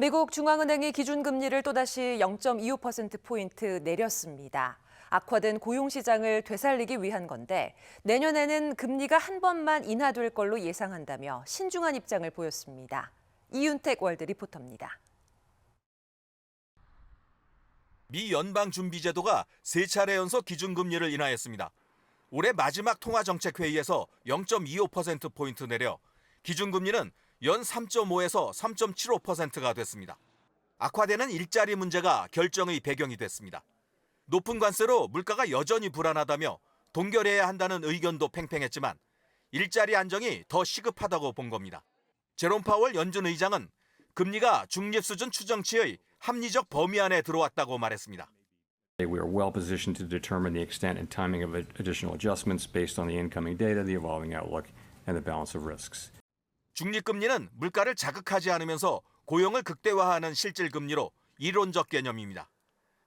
미국 중앙은행이 기준금리를 또다시 0.25%포인트 내렸습니다. 악화된 고용시장을 되살리기 위한 건데 내년에는 금리가 한 번만 인하될 걸로 예상한다며 신중한 입장을 보였습니다. 이윤택 월드 리포터입니다. 미 연방준비제도가 세 차례 연속 기준금리를 인하했습니다. 올해 마지막 통화정책회의에서 0.25%포인트 내려 기준금리는 연 3.5에서 3.75%가 됐습니다. 악화되는 일자리 문제가 결정의 배경이 됐습니다. 높은 관세로 물가가 여전히 불안하다며 동결해야 한다는 의견도 팽팽했지만 일자리 안정이 더 시급하다고 본 겁니다. 제롬 파월 연준 의장은 금리가 중립 수준 추정치의 합리적 범위 안에 들어왔다고 말했습니다. We are well positioned to determine the extent and timing of additional adjustments based on the incoming data, the evolving outlook, and the balance of risks. 중립금리는 물가를 자극하지 않으면서 고용을 극대화하는 실질 금리로 이론적 개념입니다.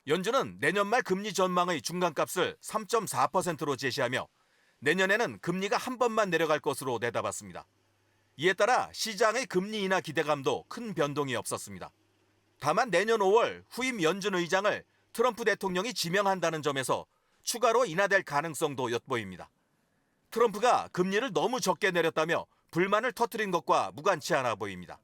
연준은 내년 말 금리 전망의 중간값을 3.4%로 제시하며 내년에는 금리가 한 번만 내려갈 것으로 내다봤습니다. 이에 따라 시장의 금리 인하 기대감도 큰 변동이 없었습니다. 다만 내년 5월 후임 연준 의장을 트럼프 대통령이 지명한다는 점에서 추가로 인하될 가능성도 엿보입니다. 트럼프가 금리를 너무 적게 내렸다며 불만을 터뜨린 것과 무관치 않아 보입니다.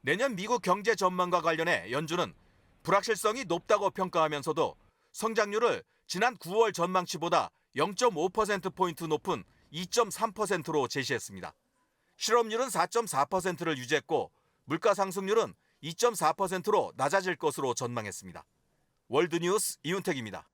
내년 미국 경제 전망과 관련해 연준은 불확실성이 높다고 평가하면서도 성장률을 지난 9월 전망치보다 0.5%포인트 높은 2.3%로 제시했습니다. 실업률은 4.4%를 유지했고 물가 상승률은 2.4%로 낮아질 것으로 전망했습니다. 월드뉴스 이윤택입니다.